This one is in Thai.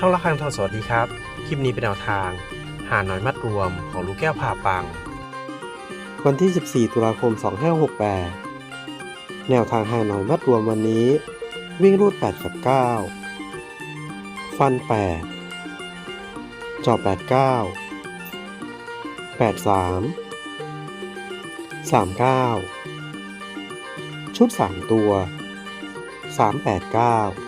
ช่องละครังทองสวัสดีครับ คลิปนี้เป็นแนวทาง หาหน้อยมัดรวมของลูกแก้วผ่าปัง วันที่ 14 ตุลาคม 2568 แนวทางหาหน่อยมัดรวมวันนี้ วิ่งรูด 8 กับ 9 ฟัน 8 จอ89 83 39 ชุด 3 ตัว 389